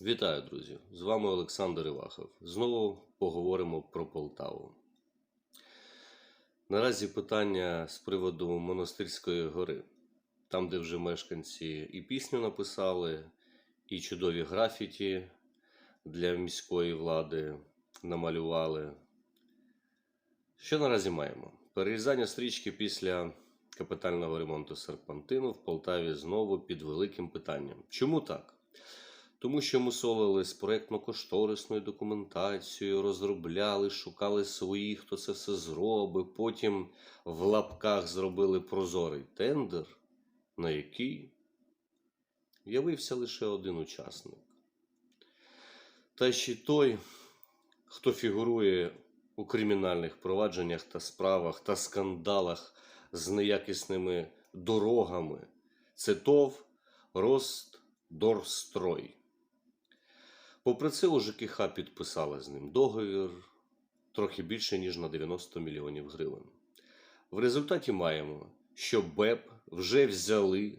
Вітаю, друзі! З вами Олександр Івахов. Знову поговоримо про Полтаву. Наразі питання з приводу Монастирської гори, там, де вже мешканці і пісню написали, і чудові графіті для міської влади намалювали. Що наразі маємо? Перерізання стрічки після капітального ремонту серпантину в Полтаві знову під великим питанням. Чому так? Тому що мусолили з проєктно-кошторисною документацією, розробляли, шукали своїх, хто це все зробить. Потім в лапках зробили прозорий тендер, на який явився лише один учасник. Та ще той, хто фігурує у кримінальних провадженнях та справах та скандалах з неякісними дорогами. Це ТОВ Ростдорстрой. Попри це, у ЖКХ підписали з ним договір трохи більше, ніж на 90 мільйонів гривень. В результаті маємо, що БЕП вже взяли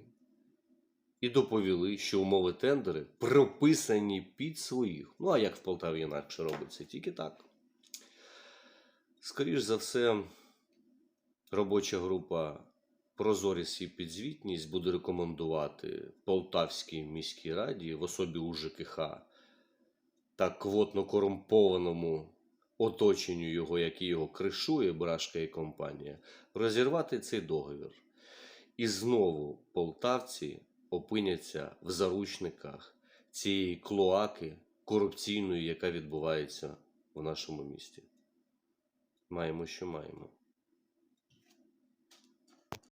і доповіли, що умови тендери прописані під своїх. Ну а як в Полтаві інакше робиться? Тільки так. Скоріш за все, робоча група Прозорість і підзвітність буде рекомендувати Полтавській міській раді в особі УЖКХ та квотно корумпованому оточенню його, який його кришує, Брашка і компанія, розірвати цей договір. І знову полтавці опиняться в заручниках цієї клоаки корупційної, яка відбувається в нашому місті. Маємо, що маємо.